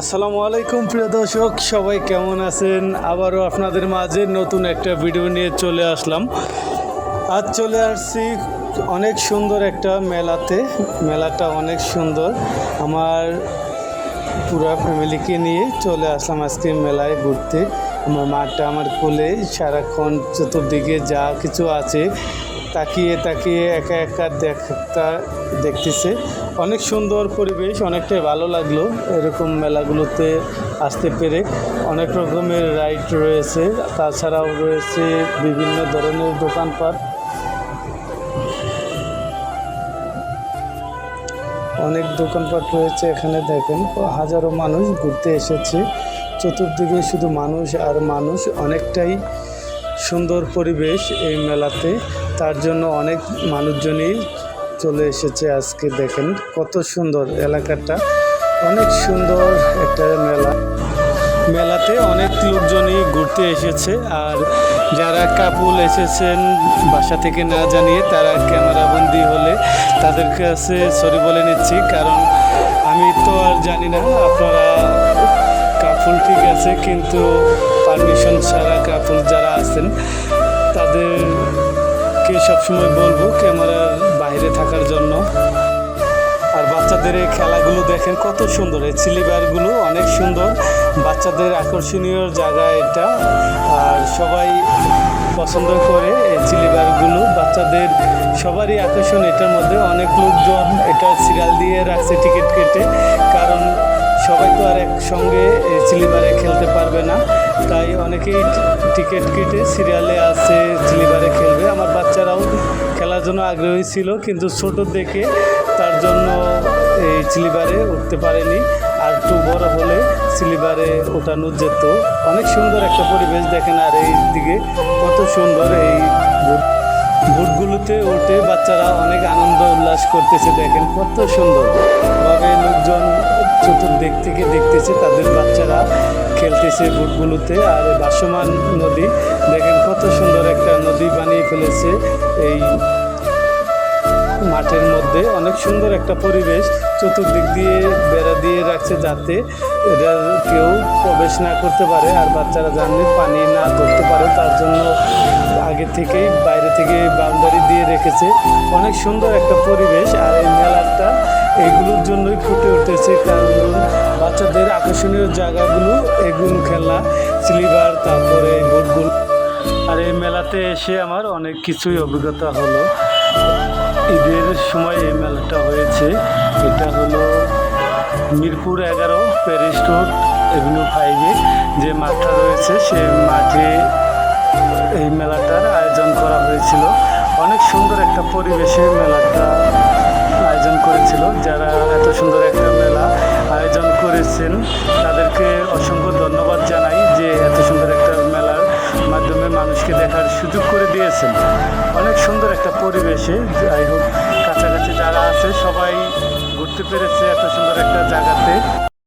আসসালামু আলাইকুম, প্রিয় দর্শক। সবাই কেমন আছেন? আবারও আপনাদের মাঝে নতুন একটা ভিডিও নিয়ে চলে আসলাম। আজ চলে আসছি অনেক সুন্দর একটা মেলাতে। মেলাটা অনেক সুন্দর। আমার পুরো ফ্যামিলিকে নিয়ে চলে আসলাম আজকে মেলায় ঘুরতে। আমার মাটা আমার কোলে সারাক্ষণ চতুর্দিকে যা কিছু আছে তাকিয়ে তাকিয়ে একা একা দেখা দেখতেছে। অনেক সুন্দর পরিবেশ, অনেকটাই ভালো লাগল এরকম মেলাগুলোতে আসতে পেরে। অনেক রকমের রাইড রয়েছে, তাছাড়াও রয়েছে বিভিন্ন ধরনের দোকানপাট। অনেক দোকানপাট রয়েছে এখানে দেখেন, হাজারো মানুষ ঘুরতে এসেছে। চতুর্দিকে শুধু মানুষ আর মানুষ, অনেকটাই সুন্দর পরিবেশ এই মেলাতে। তার জন্য অনেক মানুষজনই চলে এসেছে আজকে, দেখেন কত সুন্দর এলাকাটা। অনেক সুন্দর একটা মেলা। মেলাতে অনেক লোকজনই ঘুরতে এসেছে, আর যারা কাপুল এসেছেন বাসা থেকে না জানিয়ে তারা ক্যামেরাবন্দি হলে তাদের কাছে সরি বলে নিচ্ছি, কারণ আমি তো আর জানি না, আপনারা কাপুল ঠিক আছে, কিন্তু পারমিশন সবসময় বলব ক্যামেরার বাইরে থাকার জন্য। আর বাচ্চাদের এই খেলাগুলো দেখেন কত সুন্দর। এই চিলিবারগুলো অনেক সুন্দর। বাচ্চাদের আকর্ষণীয় জায়গা এটা। আর সবাই পছন্দ করে এই চিলিবারগুলো বাচ্চাদের সবারই আকর্ষণ এটার মধ্যে। অনেক লোকজন এটা সিরিয়াল দিয়ে রাখছে টিকিট কেটে। কারণ সবাই তো আর একসঙ্গে এই চিলিবারে খেলতে পারবে না। তাই অনেকেই টিকিট কেটে সিরিয়ালে আছে জন্য আগ্রহী ছিল, কিন্তু ছোট দেখে তার জন্য এই চিলিবারে উঠতে পারেনি। আর একটু বড় হলে সিলিবারে ওঠানো যেত। অনেক সুন্দর একটা পরিবেশ দেখেন আর এই দিকে কত সুন্দর এই বুট বুটগুলোতে উঠে বাচ্চারা অনেক আনন্দ উল্লাস করতেছে দেখেন, কত সুন্দর। ভাবে লোকজন চতুর্দিক থেকে দেখতেছে, তাদের বাচ্চারা খেলতেছে বুটগুলোতে। আর ভাসমান নদী, দেখেন কত সুন্দর একটা নদী বানিয়ে ফেলেছে এই মাঠের মধ্যে অনেক সুন্দর একটা পরিবেশ চতুর্দিক দিয়ে বেড়া দিয়ে রাখছে যাতে এটা কেউ প্রবেশ না করতে পারে আর বাচ্চারা জানলে পানি না ধরতে পারে, তার জন্য আগে থেকেই বাইরে থেকে বাউন্ডারি দিয়ে রেখেছে। অনেক সুন্দর একটা পরিবেশ আর এই মেলাটা এগুলোর জন্যই ফুটে উঠেছে কারণ বাচ্চাদের আকর্ষণীয় জায়গাগুলো, এগুলো খেলা স্লিভার তারপরে বোটগুলো আর এই মেলাতে এসে আমার অনেক কিছুই অভিজ্ঞতা হলো। ঈদের সময় এই মেলাটা হয়েছে। এটা হলো মিরপুর এগারো প্যারিস রোড এভিনিউ ফাইভে। যে মাঠটা রয়েছে, সে মাঠে এই মেলাটার আয়োজন করা হয়েছিল। অনেক সুন্দর একটা পরিবেশে মেলাটা আয়োজন করেছিল। যারা এত সুন্দর একটা মেলা আয়োজন করেছেন সুযোগ করে দিয়েছেন। অনেক সুন্দর একটা পরিবেশে, যাই হোক, কাছাকাছি যারা আছে, সবাই ঘুরতে পেরেছে এত সুন্দর একটা জায়গাতে।